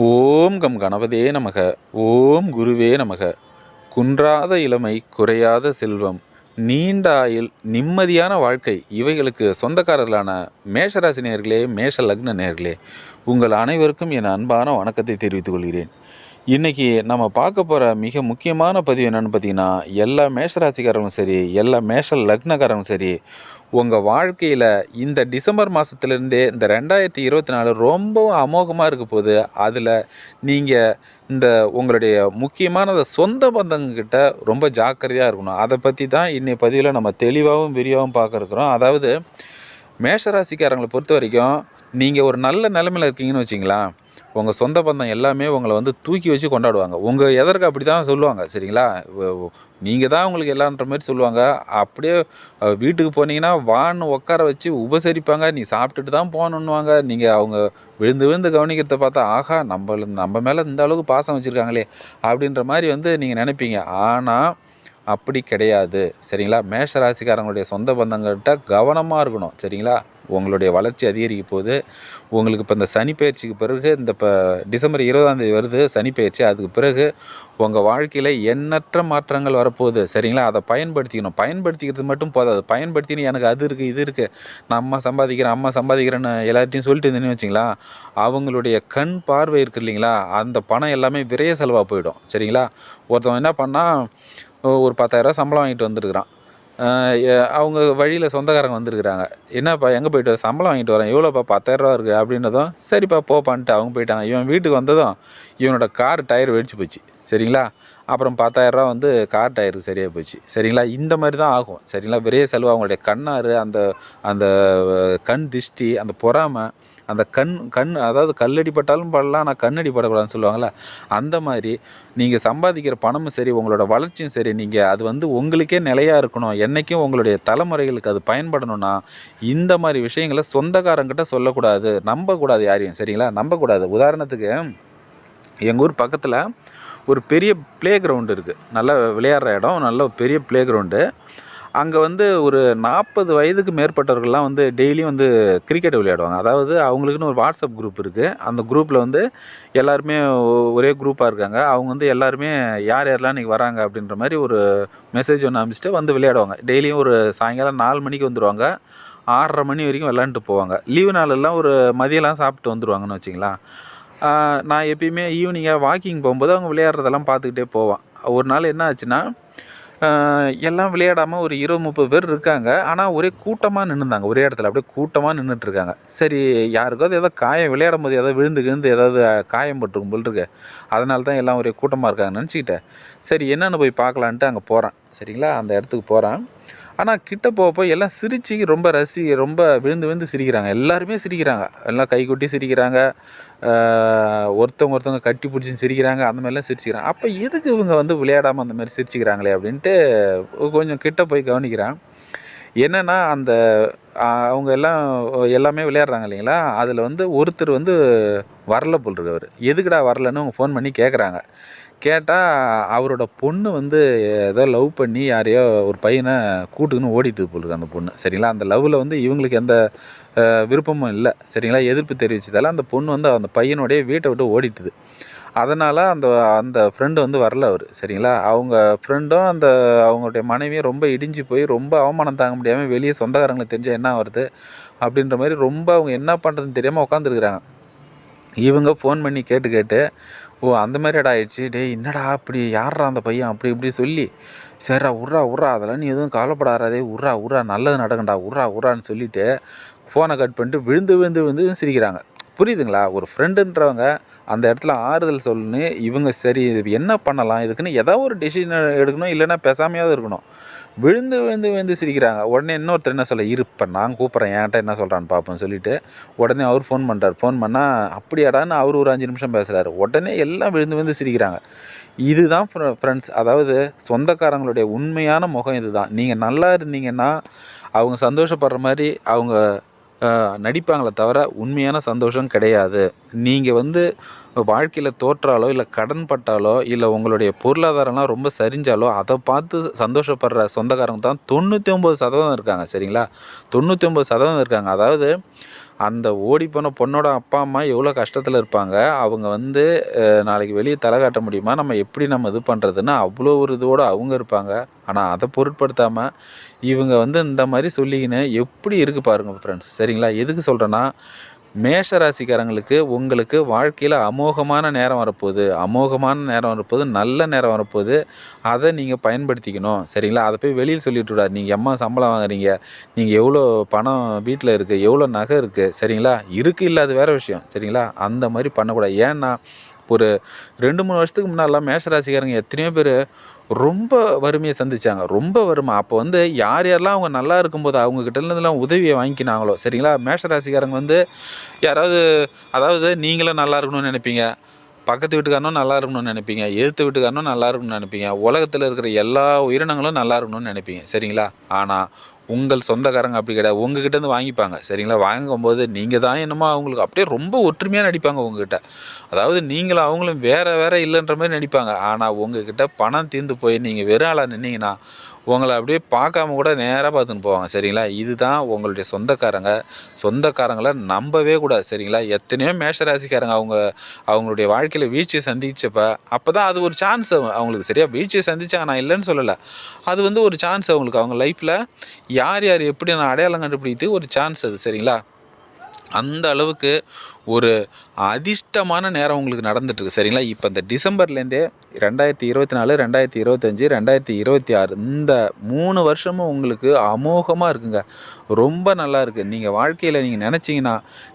ஓம் come கணபதே நமக. ஓம் குருவே நமக. குன்றாத இளமை குறையாத செல்வம் நீண்ட ஆயில் நிம்மதியான வாழ்க்கை. இவைகளுக்கு சொந்தக்காரர்களான மேஷராசி நேர்களே மேஷ லக்ன நேர்களே உங்கள் அனைவருக்கும் என் அன்பான வணக்கத்தை தெரிவித்துக் கொள்கிறேன். இன்றைக்கி நம்ம பார்க்க போகிற மிக முக்கியமான பதிவு என்னென்னு பார்த்தீங்கன்னா எல்லா மேஷராசிக்காரங்களும் சரி எல்லா மேஷ லக்னக்காரங்களும் சரி உங்கள் வாழ்க்கையில் இந்த டிசம்பர் மாதத்துலேருந்தே இந்த ரெண்டாயிரத்தி இருபத்தி நாலு ரொம்பவும் அமோகமாக இருக்க போகுது. அதில் நீங்கள் இந்த உங்களுடைய முக்கியமான சொந்த பந்தங்கக்கிட்ட ரொம்ப ஜாக்கிரதையாக இருக்கணும். அதை பற்றி தான் இன்றைய பதிவில் நம்ம தெளிவாகவும் விரிவாகவும் பார்க்க இருக்கிறோம். அதாவது மேஷராசிக்காரங்களை பொறுத்த வரைக்கும் நீங்கள் ஒரு நல்ல நிலமையில் இருக்கீங்கன்னு வச்சிங்களேன் உங்கள் சொந்த பந்தம் எல்லாமே உங்களை வந்து தூக்கி வச்சு கொண்டாடுவாங்க. உங்கள் எதற்கு அப்படி தான் சொல்லுவாங்க சரிங்களா? நீங்கள் தான் உங்களுக்கு எல்லான்ற மாதிரி சொல்லுவாங்க. அப்படியே வீட்டுக்கு போனீங்கன்னா வான்னு உட்கார வச்சு உபசரிப்பாங்க. நீ சாப்பிட்டுட்டு தான் போகணுன்னுவாங்க. நீங்கள் அவங்க விழுந்து விழுந்து கவனிக்கிறத பார்த்தா ஆஹா நம்ம நம்ம மேலே இந்த அளவுக்கு பாசம் வச்சுருக்காங்களே அப்படின்ற மாதிரி வந்து நீங்கள் நினைப்பீங்க. ஆனால் அப்படி கிடையாது சரிங்களா? மேஷ ராசிக்காரங்களுடைய சொந்த பந்தங்கள்கிட்ட கவனமாக இருக்கணும் சரிங்களா? உங்களுடைய வளர்ச்சி அதிகரிக்க போகுது உங்களுக்கு இப்போ இந்த சனி பயிற்சிக்கு பிறகு இந்த இப்போ டிசம்பர் இருபதாந்தேதி வருது சனி பயிற்சி அதுக்கு பிறகு உங்கள் வாழ்க்கையில் எண்ணற்ற மாற்றங்கள் வரப்போகுது. சரிங்களா? அதை பயன்படுத்திக்கணும். பயன்படுத்திக்கிறது மட்டும் போதாது. பயன்படுத்தின்னு எனக்கு அது இருக்குது இது இருக்குது நான் அம்மா சம்பாதிக்கிறேன் அம்மா சம்பாதிக்கிறேன்னு எல்லார்ட்டையும் சொல்லிட்டு இருந்தேன்னு வச்சிங்களா அவங்களுடைய கண் பார்வை இருக்குது இல்லைங்களா அந்த பணம் எல்லாமே விரைய செலவாக போயிடும். சரிங்களா? ஒருத்தவன் என்ன பண்ணால் ஒரு பத்தாயிரரூவா சம்பளம் வாங்கிட்டு வந்துருக்குறான். அவங்க வழியில் சொந்தக்காரங்க வந்திருக்கிறாங்க. என்னப்பா எங்கே போயிட்டு வர? சம்பளம் வாங்கிட்டு வரேன். எவ்வளோப்பா? பத்தாயிரரூவா இருக்குது அப்படின்னதும் சரிப்பா போப்பான்ட்டு அவங்க போயிட்டாங்க. இவன் வீட்டுக்கு வந்ததும் இவனோட கார் டயர் வெடிச்சு போச்சு. சரிங்களா? அப்புறம் பத்தாயிரரூவா வந்து கார் டயருக்கு சரியாக போச்சு. சரிங்களா? இந்த மாதிரி தான் ஆகும். சரிங்களா? பெரிய செலவு அவங்களுடைய கண்ணாறு அந்த அந்த கண் திஷ்டி அந்த பொறாமை அந்த கண் கண் அதாவது கல்லடி பட்டாலும் படலாம் ஆனால் கண்ணடி படக்கூடாதுன்னு சொல்லுவாங்கள்ல அந்த மாதிரி நீங்கள் சம்பாதிக்கிற பணமும் சரி உங்களோட வளர்ச்சியும் சரி நீங்கள் அது வந்து உங்களுக்கே நிலையாக இருக்கணும். என்றைக்கும் உங்களுடைய தலைமுறைகளுக்கு அது பயன்படணும்னா இந்த மாதிரி விஷயங்களை சொந்தக்காரங்கிட்ட சொல்லக்கூடாது. நம்பக்கூடாது யாரையும் சரிங்களா? நம்பக்கூடாது. உதாரணத்துக்கு எங்கள் ஊர் பக்கத்தில் ஒரு பெரிய ப்ளே கிரவுண்டு இருக்குது நல்லா விளையாடுற இடம் நல்ல பெரிய ப்ளே கிரவுண்டு அங்கே வந்து ஒரு நாற்பது வயதுக்கு மேற்பட்டவர்கள்லாம் வந்து டெய்லியும் வந்து கிரிக்கெட் விளையாடுவாங்க. அதாவது அவங்களுக்குன்னு ஒரு வாட்ஸ்அப் குரூப் இருக்குது அந்த குரூப்பில் வந்து எல்லாருமே ஒரே குரூப்பாக இருக்காங்க. அவங்க வந்து எல்லாருமே யார் யாரெல்லாம் இன்றைக்கி வராங்க அப்படின்ற மாதிரி ஒரு மெசேஜ் ஒன்று அனுப்பிச்சிட்டு வந்து விளையாடுவாங்க. டெய்லியும் ஒரு சாயங்காலம் நாலு மணிக்கு வந்துடுவாங்க ஆறரை மணி வரைக்கும் விளாண்டுட்டு போவாங்க. லீவு நாளெல்லாம் ஒரு மதியம்லாம் சாப்பிட்டு வந்துடுவாங்கன்னு வச்சிங்களா நான் எப்பயுமே ஈவினிங்காக வாக்கிங் போகும்போது அவங்க விளையாடுறதெல்லாம் பார்த்துக்கிட்டே போவேன். ஒரு நாள் என்ன ஆச்சுன்னா எல்லாம் விளையாடாமல் ஒரு இருபது முப்பது பேர் இருக்காங்க. ஆனால் ஒரே கூட்டமாக நின்றுந்தாங்க ஒரே இடத்துல அப்படியே கூட்டமாக நின்றுட்டுருக்காங்க சரி யாருக்காவது ஏதோ காயம். விளையாடும் போது ஏதாவது விழுந்து கிழுந்து ஏதாவது காயம் பட்டிருக்கும் போல் இருக்கு. அதனால தான் எல்லாம் ஒரே கூட்டமாக இருக்காங்க நினச்சிக்கிட்டேன். சரி என்னென்னு போய் பார்க்கலான்ட்டு அங்கே போகிறேன் சரிங்களா? அந்த இடத்துக்கு போகிறேன் ஆனால் கிட்ட போகப்போ எல்லாம் சிரிச்சு ரொம்ப ரசி ரொம்ப விழுந்து விழுந்து சிரிக்கிறாங்க. எல்லாருமே சிரிக்கிறாங்க. எல்லாம் கை கொட்டி சிரிக்கிறாங்க. ஒருத்தவங்க ஒருத்தவங்க கட்டி பிடிச்சின்னு சிரிக்கிறாங்க. அந்த மாதிரிலாம் சிரிச்சுக்கிறாங்க. அப்போ எதுக்கு இவங்க வந்து விளையாடாமல் அந்த மாதிரி சிரிச்சுக்கிறாங்களே அப்படின்ட்டு கொஞ்சம் கிட்ட போய் கவனிக்கிறான். என்னென்னா அந்த அவங்க எல்லாம் எல்லாமே விளையாடுறாங்க இல்லைங்களா? அதில் வந்து ஒருத்தர் வந்து வரல போல் இருக்கவர் எதுக்குடா வரலன்னு அவங்க ஃபோன் பண்ணி கேட்குறாங்க கேட்டால் அவரோட பொண்ணு வந்து ஏதோ லவ் பண்ணி யாரையோ ஒரு பையனை கூட்டுக்குன்னு ஓடிகிட்டு போலருக்கு அந்த பொண்ணு. சரிங்களா? அந்த லவ்வில் வந்து இவங்களுக்கு எந்த விருப்பமும் இல்லை. சரிங்களா? எதிர்ப்பு தெரிவிச்சதால அந்த பொண்ணு வந்து அந்த பையனுடைய வீட்டை விட்டு ஓடிட்டுது அதனால் அந்த அந்த ஃப்ரெண்டு வந்து வரல அவர். சரிங்களா? அவங்க ஃப்ரெண்டும் அந்த அவங்களுடைய மனைவியும் ரொம்ப இடிஞ்சு போய் ரொம்ப அவமானம் தாங்க முடியாமல் வெளியே சொந்தக்காரங்களுக்கு தெரிஞ்சால் என்ன வருது அப்படின்ற மாதிரி ரொம்ப அவங்க என்ன பண்ணுறதுன்னு தெரியாமல் உட்காந்துருக்குறாங்க இவங்க ஃபோன் பண்ணி கேட்டு கேட்டு ஓ அந்த மாதிரிடா ஆயிடுச்சு. டே என்னடா அப்படி யார்ரா அந்த பையன்? அப்படி இப்படி சொல்லி சரிடா உர்றா உர்றா அதெல்லாம் நீ எதுவும் கவலைப்படாதே. உர்றா உர்றா நல்லது நடக்கண்டா உர்றா உர்றான்னு சொல்லிட்டு ஃபோனை கட் பண்ணிட்டு விழுந்து விழுந்து விழுந்து சிரிக்கிறாங்க. புரியுதுங்களா? ஒரு ஃப்ரெண்டுன்றவங்க அந்த இடத்துல ஆறுதல் சொல்லணுன்னு இவங்க சரி இது என்ன பண்ணலாம்? இதுக்குன்னு ஏதாவது ஒரு டெசிஷன் எடுக்கணும். இல்லைன்னா பேசாமையாவது இருக்கணும். விழுந்து விழுந்து விழுந்து சிரிக்கிறாங்க. உடனே இன்னொருத்தர் என்ன சொல்ல இருப்பேன் நான் கூப்பிட்றேன். என்கிட்ட என்ன சொல்கிறான்னு பார்ப்போம் சொல்லிட்டு உடனே அவர் ஃபோன் பண்ணுறாரு ஃபோன் பண்ணால் அப்படியாடான்னு அவர் ஒரு அஞ்சு நிமிஷம் பேசுகிறாரு உடனே எல்லாம் விழுந்து விழுந்து சிரிக்கிறாங்க. இதுதான் ஃப்ரெண்ட்ஸ் அதாவது சொந்தக்காரங்களுடைய உண்மையான முகம் இதுதான். நீங்கள் நல்லா இருந்தீங்கன்னா அவங்க சந்தோஷப்படுற மாதிரி அவங்க நடிப்பாங்களே தவிர உண்மையான சந்தோஷம் கிடையாது. நீங்கள் வந்து வாழ்க்கையில் தோற்றாலோ இல்லை கடன் பட்டாலோ இல்லை உங்களுடைய பொருளாதாரம்லாம் ரொம்ப சரிஞ்சாலோ அதை பார்த்து சந்தோஷப்படுற சொந்தக்காரங்க தான் தொண்ணூற்றி ஒம்பது சதவீதம் இருக்காங்க சரிங்களா? தொண்ணூற்றி ஒம்பது சதவீதம் இருக்காங்க. அதாவது அந்த ஓடி போன பொண்ணோட அப்பா அம்மா எவ்வளோ கஷ்டத்தில் இருப்பாங்க? அவங்க வந்து நாளைக்கு வெளியே தலை காட்ட முடியுமா? நம்ம எப்படி நம்ம இது பண்ணுறதுன்னு அவ்வளோ ஒரு இதோடு அவங்க இருப்பாங்க. ஆனால் அதை பொருட்படுத்தாமல் இவங்க வந்து இந்த மாதிரி சொல்லிக்கின்னு எப்படி இருக்குது பாருங்கள் ஃப்ரெண்ட்ஸ் சரிங்களா? எதுக்கு சொல்கிறேன்னா மேஷ ராசிக்காரங்களுக்கு உங்களுக்கு வாழ்க்கையில் அமோகமான நேரம் வரப்போகுது. அமோகமான நேரம் வரப்போகுது. நல்ல நேரம் வரப்போகுது. அதை நீங்கள் பயன்படுத்திக்கணும். சரிங்களா? அதை போய் வெளியில் சொல்லிட்டு விடாது நீங்கள் எம்மா சம்பளம் வாங்குறீங்க. நீங்கள் எவ்வளோ பணம் வீட்டில் இருக்குது எவ்வளோ நகை இருக்குது சரிங்களா? இருக்குது இல்லாத வேறு விஷயம். சரிங்களா? அந்த மாதிரி பண்ணக்கூடாது. ஏன்னா ஒரு ரெண்டு மூணு வருஷத்துக்கு முன்னாடிலாம் மேஷராசிக்காரங்க எத்தனையோ பேர் ரொம்ப வறுமையை சந்திச்சாங்க. ரொம்ப வறுமை. அப்போ வந்து யார் யாரெல்லாம் அவங்க நல்லா இருக்கும்போது அவங்க கிட்ட இருந்தெல்லாம் உதவியை வாங்கிக்கினாங்களோ சரிங்களா? மேஷராசிக்காரங்க வந்து யாராவது அதாவது நீங்களும் நல்லா இருக்கணும்னு நினைப்பீங்க. பக்கத்து வீட்டுக்காரனும் நல்லா இருக்கணும்னு நினைப்பீங்க. எதிர்த்து வீட்டுக்காரனும் நல்லா இருக்கணும்னு நினைப்பீங்க. உலகத்தில் இருக்கிற எல்லா உயிரினங்களும் நல்லா இருக்கணும்னு நினைப்பீங்க. சரிங்களா? ஆனால் உங்கள் சொந்தக்காரங்க அப்படி கிடையாது. உங்ககிட்ட இருந்து வாங்கிப்பாங்க. சரிங்களா? வாங்கும்போது நீங்கள் தான் என்னமோ அவங்களுக்கு அப்படியே ரொம்ப ஒற்றுமையாக நடிப்பாங்க உங்ககிட்ட. அதாவது நீங்களும் அவங்களும் வேற வேற இல்லைன்ற மாதிரி நடிப்பாங்க. ஆனால் உங்ககிட்ட பணம் தீர்ந்து போய் நீங்கள் வெறும் ஆளாக நின்னீங்கன்னா உங்களை அப்படியே பார்க்காம கூட நேராக பார்த்துன்னு போவாங்க சரிங்களா? இதுதான் உங்களுடைய சொந்தக்காரங்க. சொந்தக்காரங்களை நம்பவே கூடாது சரிங்களா? எத்தனையோ மேஷராசிக்காரங்க அவங்க அவங்களுடைய வாழ்க்கையில் வீழ்ச்சியை சந்திச்சப்ப அப்போ தான் அது ஒரு சான்ஸ் அவங்களுக்கு சரியா வீழ்ச்சியை சந்திச்சாங்க நான் இல்லைன்னு சொல்லலை. அது வந்து ஒரு சான்ஸ் அவங்களுக்கு. அவங்க லைஃப்பில் யார் யார் எப்படி நான் அடையாளம் கண்டுபிடித்து ஒரு சான்ஸ் அது சரிங்களா? அந்த அளவுக்கு ஒரு அதிர்ஷ்டமான நேரம் உங்களுக்கு நடந்துட்டுருக்கு சரிங்களா? இப்போ இந்த டிசம்பர்லேருந்தே ரெண்டாயிரத்தி இருபத்தி நாலு ரெண்டாயிரத்தி இருபத்தஞ்சி ரெண்டாயிரத்தி இருபத்தி ஆறு. இந்த மூணு வருஷமும் உங்களுக்கு அமோகமாக இருக்குங்க. ரொம்ப நல்லா இருக்குது நீங்கள் வாழ்க்கையில் நீங்கள் நினச்சிங்கன்னா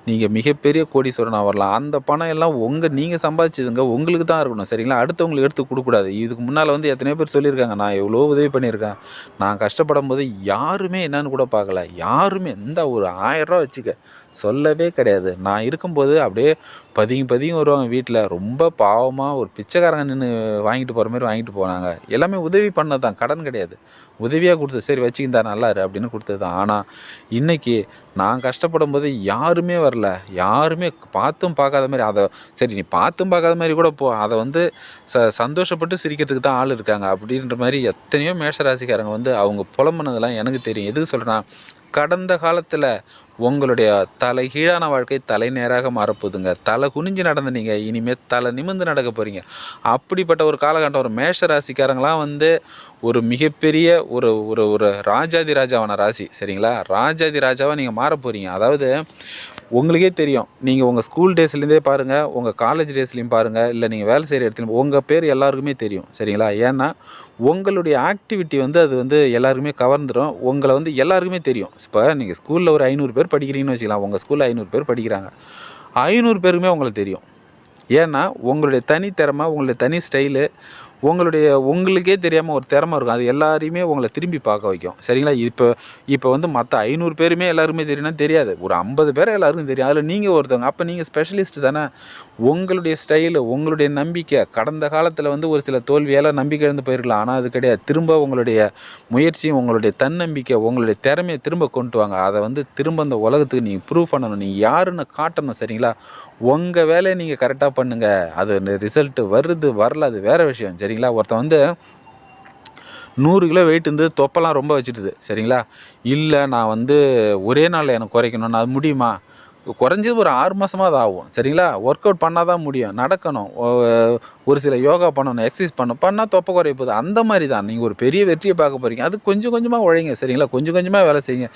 நீங்கள் மிகப்பெரிய கோடீஸ்வரனாக வரலாம். அந்த பணம் எல்லாம் உங்கள் நீங்கள் சம்பாதிச்சதுங்க உங்களுக்கு தான் இருக்கணும் சரிங்களா? அடுத்தவங்களுக்கு எடுத்து கொடுக்கக்கூடாது. இதுக்கு முன்னால் வந்து எத்தனையோ பேர் சொல்லியிருக்காங்க நான் எவ்வளோ உதவி பண்ணியிருக்கேன். நான் கஷ்டப்படும் போது யாருமே என்னன்னு கூட பார்க்கல. யாருமே இந்த ஒரு ஆயிரரூவா வச்சுக்க. சொல்லவே கிடையாது. நான் இருக்கும்போது அப்படியே பதியும் பதியும் வருவாங்க வீட்டில் ரொம்ப பாவமாக ஒரு பிச்சைக்காரங்க நின்று வாங்கிட்டு போகிற மாதிரி வாங்கிட்டு போனாங்க. எல்லாமே உதவி பண்ணது தான் கடன் கிடையாது. உதவியாக கொடுத்து சரி வச்சுக்கிந்தா நல்லா இரு அப்படின்னு கொடுத்தது தான் ஆனால் இன்றைக்கி நான் கஷ்டப்படும் போது யாருமே வரல. யாருமே பார்த்தும் பார்க்காத மாதிரி அதை சரி நீ பார்த்தும் பார்க்காத மாதிரி கூட போ அதை வந்து ச சந்தோஷப்பட்டு சிரிக்கிறதுக்கு தான் ஆள் இருக்காங்க. அப்படின்ற மாதிரி எத்தனையோ மேஷராசிக்காரங்க வந்து அவங்க புலம்புனதெல்லாம் எனக்கு தெரியும். எதுக்கு சொல்கிறேன்னா கடந்த காலத்தில் உங்களுடைய தலைகீழான வாழ்க்கை தலை நேராக மாறப்போகுதுங்க. தலை குனிஞ்சு நடந்த நீங்கள் இனிமேல் தலை நிமிர்ந்து நடக்க போகிறீங்க அப்படிப்பட்ட ஒரு காலகட்டம் ஒரு மேஷ ராசிக்காரங்களாம் வந்து ஒரு மிகப்பெரிய ஒரு ஒரு ஒரு ராஜாதி ராஜாவான ராசி. சரிங்களா? ராஜாதி ராஜாவாக நீங்கள் மாற போகிறீங்க அதாவது உங்களுக்கே தெரியும். நீங்கள் உங்கள் ஸ்கூல் டேஸ்லேருந்தே பாருங்கள் உங்கள் காலேஜ் டேஸ்லேயும் பாருங்கள் இல்லை நீங்கள் வேலை செய்கிற இடத்துலையும் உங்கள் பேர் எல்லாருக்குமே தெரியும். சரிங்களா? ஏன்னா உங்களுடைய ஆக்டிவிட்டி வந்து அது வந்து எல்லாருக்குமே கவர்ந்துடும் உங்களை வந்து எல்லாருக்குமே தெரியும். இப்போ நீங்கள் ஸ்கூலில் ஒரு ஐநூறு பேர் படிக்கிறீங்கன்னு வச்சுக்கலாம். உங்கள் ஸ்கூலில் ஐநூறு பேர் படிக்கிறாங்க. ஐநூறு பேருக்குமே உங்களுக்கு தெரியும். ஏன்னா உங்களுடைய தனித்திறமை உங்களுடைய தனி ஸ்டைலு உங்களுடைய உங்களுக்கே தெரியாமல் ஒரு திறமை இருக்கும். அது எல்லாரையுமே உங்களை திரும்பி பார்க்க வைக்கும். சரிங்களா? இப்போ இப்போ வந்து மற்ற ஐநூறு பேருமே எல்லாருமே தெரியும்னா தெரியாது. ஒரு ஐம்பது பேர் எல்லாருக்கும் தெரியும். அதில் நீங்கள் ஒருத்தவங்க. அப்போ நீங்கள் ஸ்பெஷலிஸ்ட் தானே. உங்களுடைய ஸ்டைலு உங்களுடைய நம்பிக்கை. கடந்த காலத்தில் வந்து ஒரு சில தோல்வியால் நம்பிக்கை இழந்து போயிருக்கலாம். ஆனால் அது கிடையாது. திரும்ப உங்களுடைய முயற்சியும் உங்களுடைய தன்னம்பிக்கை உங்களுடைய திறமையை திரும்ப கொண்டு வாங்க. அதை வந்து திரும்ப அந்த உலகத்துக்கு நீங்கள் ப்ரூவ் பண்ணணும். நீங்கள் யாருன்னு காட்டணும். சரிங்களா? உங்கள் வேலையை நீங்கள் கரெக்டாக பண்ணுங்கள் அது ரிசல்ட்டு வருது வரல அது வேறு விஷயம். சரிங்களா? ஒருத்தன் வந்து நூறு கிலோ வெயிட் இருந்து தொப்பெல்லாம் ரொம்ப வச்சுட்டுது. சரிங்களா? இல்லை நான் வந்து ஒரே நாளில் எனக்கு குறைக்கணும்னு அது முடியுமா? குறைஞ்சது ஒரு ஆறு மாதமாக அது ஆகும். சரிங்களா? ஒர்க் அவுட் பண்ணால் தான் முடியும். நடக்கணும். ஒரு சில யோகா பண்ணணும் எக்ஸசைஸ் பண்ணணும் பண்ணால் தொப்பை குறைய போகுது. அந்த மாதிரி தான் நீங்கள் ஒரு பெரிய வெற்றியை பார்க்க போகிறீங்க அது கொஞ்சம் கொஞ்சமாக உழைங்க. சரிங்களா? கொஞ்சம் கொஞ்சமாக வேலை செய்யுங்க.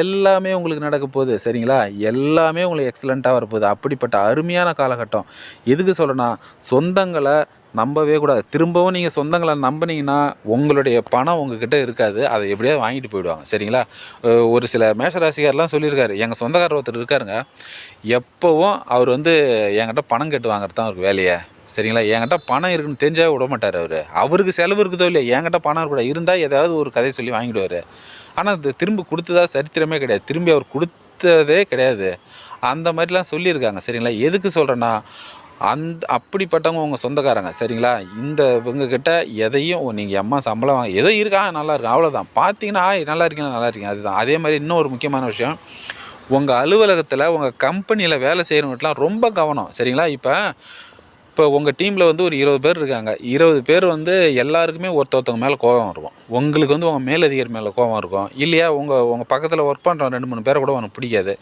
எல்லாமே உங்களுக்கு நடக்க போகுது. சரிங்களா? எல்லாமே உங்களுக்கு எக்ஸலண்ட்டாக வரப்போகுது. அப்படிப்பட்ட அருமையான காலகட்டம். எதுக்கு சொல்லணும் சொந்தங்களை நம்பவே கூடாது. திரும்பவும் நீங்கள் சொந்தங்களை நம்பினீங்கன்னா உங்களுடைய பணம் உங்ககிட்ட இருக்காது. அதை எப்படியாவது வாங்கிட்டு போயிடுவாங்க. சரிங்களா? ஒரு சில மேஷராசிக்காரெலாம் சொல்லியிருக்காரு. எங்கள் சொந்தக்காரர் ஒருத்தர் இருக்காருங்க. எப்போவும் அவர் வந்து என்கிட்ட பணம் கட்டு வாங்குறது தான் அவருக்கு வேலையை. சரிங்களா? என்கிட்ட பணம் இருக்குன்னு தெரிஞ்சாவே விட மாட்டார் அவர். அவருக்கு செலவு இருக்குதோ இல்லையா என்கிட்ட பணம் கூட இருந்தால் ஏதாவது ஒரு கதையை சொல்லி வாங்கிடுவார். ஆனால் அது திரும்ப கொடுத்ததா சரித்திரமே கிடையாது. திரும்பி அவர் கொடுத்ததே கிடையாது. அந்த மாதிரிலாம் சொல்லியிருக்காங்க. சரிங்களா? எதுக்கு சொல்கிறேன்னா அந்த அப்படிப்பட்டவங்க உங்கள் சொந்தக்காரங்க சரிங்களா? இந்த இவங்கக்கிட்ட எதையும் நீங்கள் அம்மா சம்பளம் வாங்க எதோ இருக்கா நல்லா இருக்கு அவ்வளோதான் பார்த்தீங்கன்னா ஆய், நல்லா இருக்கீங்க நல்லா இருக்கீங்க. அதுதான். அதே மாதிரி இன்னும் ஒரு முக்கியமான விஷயம் உங்கள் அலுவலகத்தில் உங்கள் கம்பெனியில் வேலை செய்கிறவங்கட்டலாம் ரொம்ப கவனம் சரிங்களா? இப்போ இப்போ உங்கள் டீமில் வந்து ஒரு இருபது பேர் இருக்காங்க. இருபது பேர் வந்து எல்லாருக்குமே ஒருத்தொருத்தவங்க மேலே கோபம் இருக்கும். உங்களுக்கு வந்து உங்கள் மேலதிகாரி மேலே கோபம் இருக்கும். இல்லையா உங்கள் உங்கள் பக்கத்தில் ஒர்க் பண்ணுற ரெண்டு மூணு பேரை கூட உனக்கு பிடிக்காது.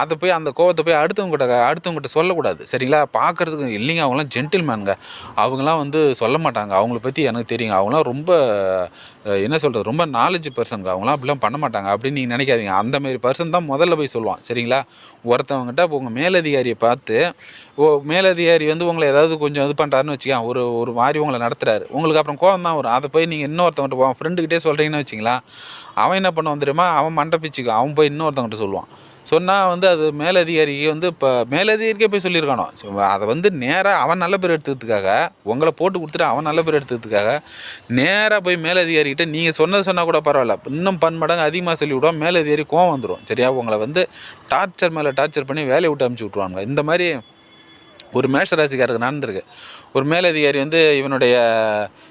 அதை போய் அந்த கோவத்தை போய் அடுத்தவங்ககிட்ட அடுத்தவங்ககிட்ட சொல்லக்கூடாது. சரிங்களா? பார்க்குறதுக்கு இல்லைங்க. அவங்களாம் ஜென்டில்மேனுங்க அவங்களாம் வந்து சொல்ல மாட்டாங்க. அவங்கள பற்றி எனக்கு தெரியுங்க. அவங்களாம் ரொம்ப என்ன சொல்கிறது ரொம்ப நாலேஜ் பர்சனுங்க அவங்களாம் அப்படிலாம் பண்ண மாட்டாங்க. அப்படின்னு நீங்கள் நினைக்காதீங்க. அந்தமாரி பர்சன் தான் முதல்ல போய் சொல்லுவான். சரிங்களா? ஒருத்தவங்ககிட்ட இப்போ உங்கள் மேலதிகாரியை பார்த்து ஓ மேலதிகாரி வந்து உங்களை ஏதாவது கொஞ்சம் இது பண்ணுறாருன்னு வச்சுக்கோங்க. ஒரு ஒரு மாதிரி உங்களை நடத்துகிறாரு உங்களுக்கு அப்புறம் கோவம் தான் வரும். அதை போய் நீங்கள் இன்னொருத்தவங்ககிட்ட போவான் ஃப்ரெண்டுக்கிட்டே சொல்கிறீங்கன்னு வச்சிங்களா அவன் என்ன பண்ணுவான் தெரியுமா? அவன் மண்டை பிச்சுக்கு அவன் போய் இன்னொருத்தவங்ககிட்ட சொல்லுவான். சொன்னால் வந்து அது மேலதிகாரிக்கு வந்து இப்போ மேலதிகாரிக்கே போய் சொல்லியிருக்கானோ அதை வந்து நேராக அவன் நல்ல பேர் எடுத்ததுக்காக உங்களை போட்டு கொடுத்துட்டு அவன் நல்ல பேர் எடுத்ததுக்காக நேராக போய் மேலதிகாரிக்கிட்ட நீங்கள் சொன்னது சொன்னால் கூட பரவாயில்ல. இன்னும் பன்மடங்கு அதிகமாக சொல்லிவிடுவோம் மேலதிகாரி கோவம் வந்துடும் சரியா? உங்களை வந்து டார்ச்சர் மேலே டார்ச்சர் பண்ணி வேலையை விட்டு அமுச்சு விட்ருவாங்க இந்த மாதிரி ஒரு மேஷராசிக்காரருக்கு நடந்திருக்கு. ஒரு மேலதிகாரி வந்து இவனுடைய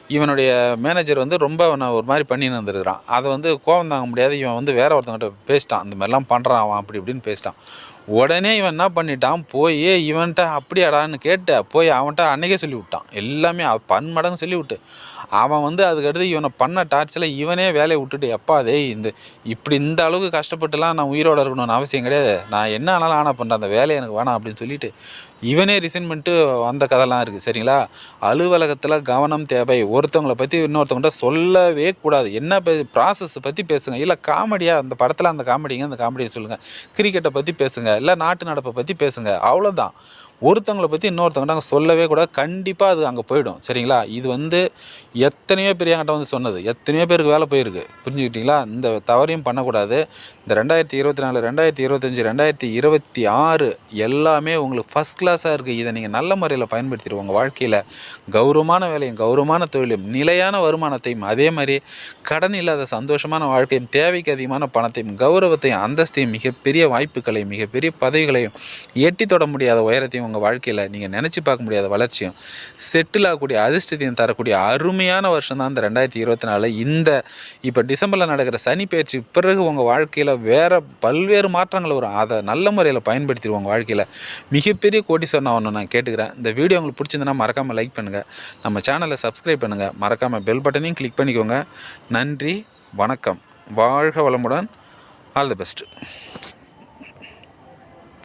இவனுடைய மேனேஜர் வந்து ரொம்ப அவனை ஒரு மாதிரி பண்ணின்னு வந்துருக்கிறான் அதை வந்து கோவம் தாங்க முடியாது. இவன் வந்து வேற ஒருத்தவங்கிட்ட பேசிட்டான். இந்த மாதிரிலாம் பண்ணுறான் அவன் அப்படி இப்படின்னு பேசிட்டான். உடனே இவன் என்ன பண்ணிட்டான்? போய் இவன்கிட்ட அப்படியாடான்னு கேட்ட போய் அவன்கிட்ட அன்னைக்கே சொல்லி விட்டான். எல்லாமே பன் பன்மடங்கு சொல்லி விட்டு. அவன் வந்து அதுக்கடுத்து இவனை பண்ண டார்ச்சில் இவனே வேலையை விட்டுட்டு எப்பா அதே இந்த இப்படி இந்த அளவுக்கு கஷ்டப்பட்டுலாம் நான் உயிரோட இருக்கணும்னு அவசியம் கிடையாது. நான் என்ன ஆனாலும் ஆனால் பண்ணுறேன் அந்த வேலையை எனக்கு வேணாம் அப்படின்னு சொல்லிட்டு இவனே ரிசைன் பண்ணிட்டு வந்த கதைலாம் இருக்குது சரிங்களா? அலுவலகத்தில் கவனம் தேவை. ஒருத்தவங்களை பற்றி இன்னொருத்தவங்கள்ட்ட சொல்லவே கூடாது. என்ன ப்ராசஸ் பற்றி பேசுங்க. இல்லை காமெடியாக அந்த படத்தில் அந்த காமெடிங்க அந்த காமெடியை சொல்லுங்கள் கிரிக்கெட்டை பற்றி பேசுங்க. இல்லை நாட்டு நடப்பை பற்றி பேசுங்க. அவ்வளோதான் ஒருத்தவங்களை பற்றி இன்னொருத்தவங்கிட்ட அங்கே சொல்லவே கூட கண்டிப்பாக அது அங்கே போயிடும். சரிங்களா? இது வந்து எத்தனையோ பெரியவங்கிட்ட வந்து சொன்னது. எத்தனையோ பேருக்கு வேலை போயிருக்கு. புரிஞ்சுக்கிட்டீங்களா? இந்த தவறையும் பண்ணக்கூடாது. இந்த ரெண்டாயிரத்தி இருபத்தி நாலு ரெண்டாயிரத்தி இருபத்தஞ்சி ரெண்டாயிரத்தி இருபத்தி ஆறு எல்லாமே உங்களுக்கு ஃபஸ்ட் கிளாஸாக இருக்குது இதை நீங்கள் நல்ல முறையில் பயன்படுத்திட்டு உங்கள் வாழ்க்கையில் கௌரவமான வேலையும் கௌரவமான தொழிலும் நிலையான வருமானத்தையும் அதே மாதிரி கடன் இல்லாத சந்தோஷமான வாழ்க்கையும் தேவைக்கு அதிகமான பணத்தையும் கௌரவத்தையும் அந்தஸ்தையும் மிகப்பெரிய வாய்ப்புகளையும் மிகப்பெரிய பதவிகளையும் எட்டி தொட முடியாத உயரத்தையும் உங்கள் வாழ்க்கையில் நீங்கள் நினச்சி பார்க்க முடியாத வளர்ச்சியும் செட்டில் ஆகக்கூடிய அதிர்ஷ்டத்தையும் தரக்கூடிய அருமையான வருஷம் தான் இந்த ரெண்டாயிரத்தி இருபத்தி நாலு இந்த இப்போ டிசம்பரில் நடக்கிற சனி பயிற்சி பிறகு உங்கள் வாழ்க்கையில் வேறு பல்வேறு மாற்றங்கள் வரும் அதை நல்ல முறையில் பயன்படுத்திடுவோம் உங்கள் வாழ்க்கையில். மிகப்பெரிய கோட்டீஸ்வரன் ஒன்று நான் கேட்டுக்கிறேன். இந்த வீடியோ உங்களுக்கு பிடிச்சிருந்தனா மறக்காமல் லைக் பண்ணுங்கள் நம்ம சேனலை சப்ஸ்கிரைப் பண்ணுங்கள் மறக்காமல் பெல் பட்டனையும் கிளிக் பண்ணிக்கோங்க. நன்றி வணக்கம். வாழ்க வளமுடன். All the best